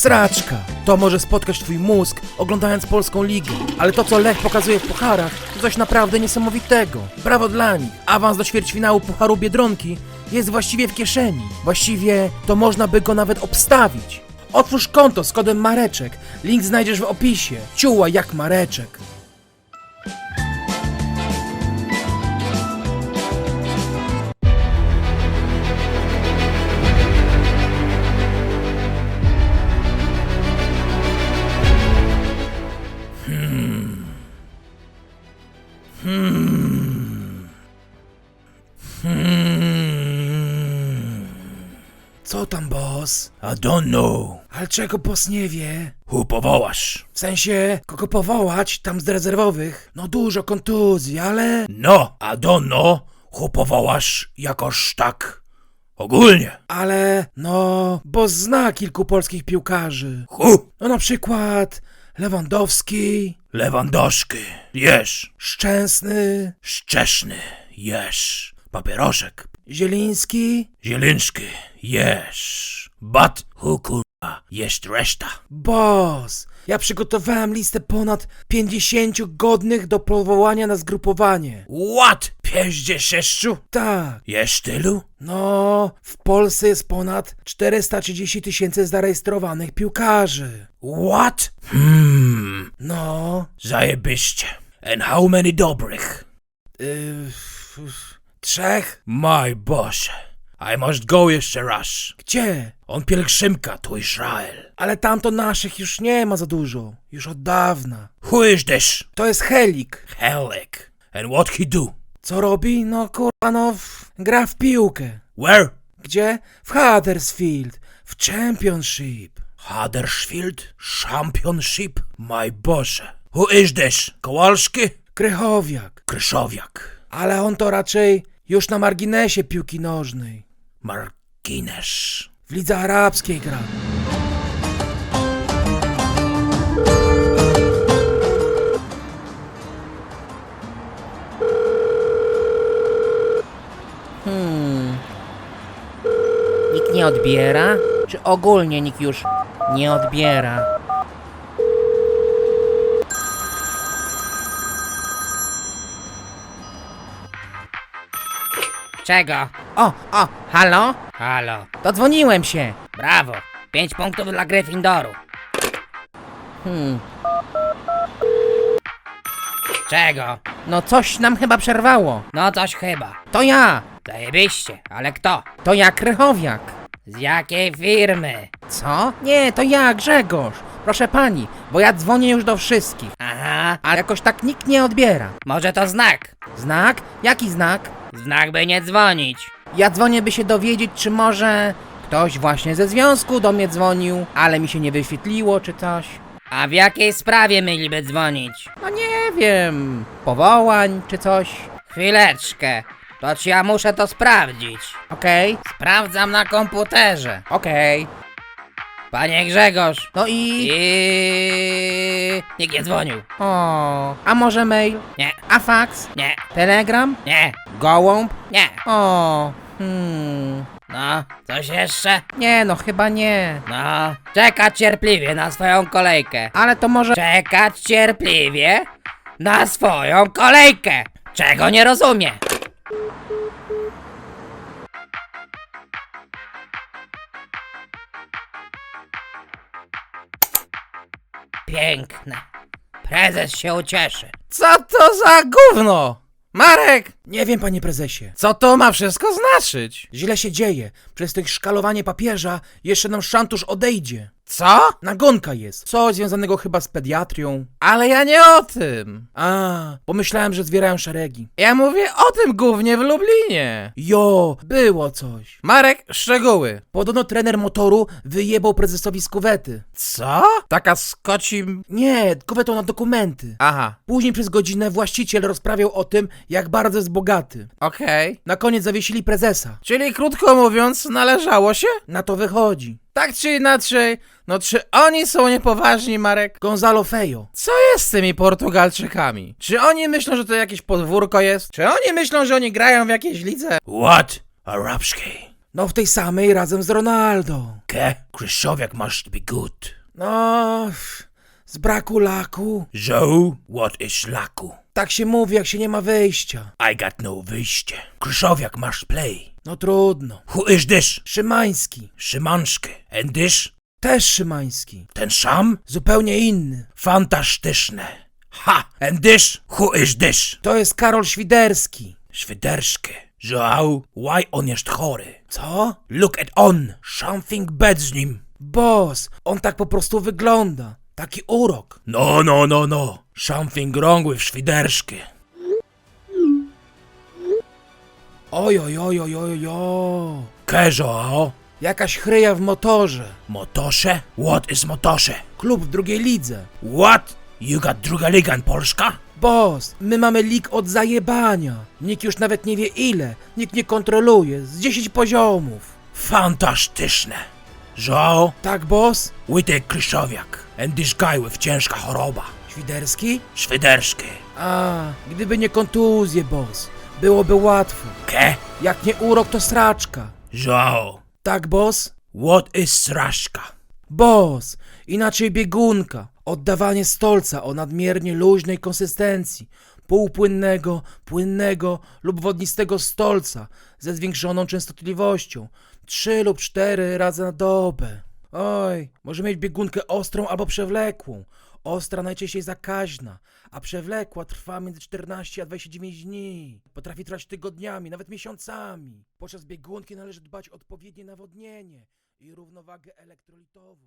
Sraczka! To może spotkać twój mózg oglądając polską ligę. Ale to co Lech pokazuje w pucharach to coś naprawdę niesamowitego. Brawo dla nich! Awans do ćwierćfinału Pucharu Biedronki jest właściwie w kieszeni. Właściwie to można by go nawet obstawić. Otwórz konto z kodem Mareczek. Link znajdziesz w opisie. Ciuła jak Mareczek. Co tam, boss? I don't know. Ale czego boss nie wie? Who powołasz? W sensie, kogo powołać tam z rezerwowych? No dużo kontuzji, ale... No, I don't know. Who powołasz jakoś tak ogólnie. Ale, no, boss zna kilku polskich piłkarzy. Who? No na przykład Lewandowski, Lewandowski. Jesz. Szczęsny, Szczeszny. Jesz. Papieroszek. Zieliński, Zieliński. Jesz. But who kurwa jest reszta? boss. Ja przygotowałem listę ponad 50 godnych do powołania na zgrupowanie. What? 56? Tak, Jest tylu? no, w Polsce jest ponad 430 tysięcy zarejestrowanych piłkarzy. What? Hmm. No, Zajebiście. And how many dobrych? yy, trzech? My Boże. I must go jeszcze raz. Gdzie? On pielgrzymka to Izrael. Ale tam to naszych już nie ma za dużo. Już od dawna. Who is this? To jest Helik. Helek. And what he do? Co robi? No kurwa, no w, gra w piłkę. Where? Gdzie? W Huddersfield. W Championship. Huddersfield Championship? My Boże. Who is this? Kowalski? Krychowiak. Kryszowiak. Ale on to raczej już na marginesie piłki nożnej. Margines. W lidze arabskiej gra. Nikt nie odbiera? Czy ogólnie nikt już nie odbiera? Czego? O, o, halo? Halo. Dodzwoniłem się. Brawo. Pięć punktów dla Gryffindoru. Hmm. Czego? No coś nam chyba przerwało. No coś chyba. To ja. Zajebiście, ale kto? To ja Krychowiak. Z jakiej firmy? Co? Nie, to ja Grzegorz. Proszę pani, bo ja dzwonię już do wszystkich. Aha. A jakoś tak nikt nie odbiera. Może to znak? Znak? Jaki znak? Znak by nie dzwonić. Ja dzwonię by się dowiedzieć, czy może ktoś właśnie ze związku do mnie dzwonił, ale mi się nie wyświetliło, czy coś. A w jakiej sprawie mieliby dzwonić? No nie wiem, powołań czy coś. Chwileczkę, to ci ja muszę to sprawdzić. Okej. Sprawdzam na komputerze. Okej. Panie Grzegorz. No i... I... Nikt nie dzwonił. O, a może mail? Nie. A fax? Nie. Telegram? Nie. Gołąb? Nie. O, hmm. No, coś jeszcze? Nie, no chyba nie. No, czekać cierpliwie na swoją kolejkę. Ale to może... Czekać cierpliwie na swoją kolejkę. Czego nie rozumie? Piękne. Prezes się ucieszy. Co to za gówno? Marek! Nie wiem, panie prezesie. Co to ma wszystko znaczyć? Źle się dzieje. Przez tych szkalowanie papieża jeszcze nam szantusz odejdzie. Co? Nagonka jest. Coś związanego chyba z pediatrią. Ale ja nie o tym. A, pomyślałem, że zwierają szeregi. Ja mówię o tym głównie w Lublinie. Jo, było coś. Marek, szczegóły. Podobno trener motoru wyjebał prezesowi z kuwety. Co? Taka z kocim... Nie, kuwetą na dokumenty. Aha. Później przez godzinę właściciel rozprawiał o tym, jak bardzo jest bogaty. Okej. Na koniec zawiesili prezesa. Czyli krótko mówiąc, należało się? Na to wychodzi. Tak czy inaczej, no czy oni są niepoważni, Marek? Gonzalo Fejo. Co jest z tymi Portugalczykami? Czy oni myślą, że to jakieś podwórko jest? Czy oni myślą, że oni grają w jakiejś lidze? What? Arabski. No w tej samej razem z Ronaldo. Ke? Kryszowjak must be good. No, f- z braku laku. So, what is laku? Tak się mówi, jak się nie ma wyjścia. I got no wyjście. Kryszowjak must play. No trudno. Who is this? Szymański. Szymanski. And this? Też Szymański. Ten sam? Zupełnie inny. Fantastyczne. Ha! And this? Who is this? To jest Karol Świderski. Świderski. Joao, why on jest chory? Co? Look at on. Something bad z nim. Boss, on tak po prostu wygląda. Taki urok. No, no, no, no. Something wrong with Świderski. Oj, oj, oj, oj, oj, oj. Ke, Joao? Jakaś chryja w motorze. Motorze? What is motorze? Klub w drugiej lidze. What? You got druga liga in Polska? Boss, my mamy lig od zajebania. Nikt już nawet nie wie ile. Nikt nie kontroluje. Z 10 poziomów. Fantastyczne. Joao, Tak, boss? take Kryszowiak. And this guy with ciężka choroba. Świderski? Świderski. A, gdyby nie kontuzje, boss. Byłoby łatwo. Ke? Jak nie urok, to sraczka. Joao, Tak, boss? what is sraszka? Boss, inaczej biegunka, oddawanie stolca o nadmiernie luźnej konsystencji, półpłynnego, płynnego lub wodnistego stolca ze zwiększoną częstotliwością, trzy lub cztery razy na dobę. Oj, może mieć biegunkę ostrą albo przewlekłą. Ostra najczęściej zakaźna, a przewlekła trwa między 14 a 29 dni. Potrafi trwać tygodniami, nawet miesiącami. Podczas biegunki należy dbać o odpowiednie nawodnienie i równowagę elektrolitową.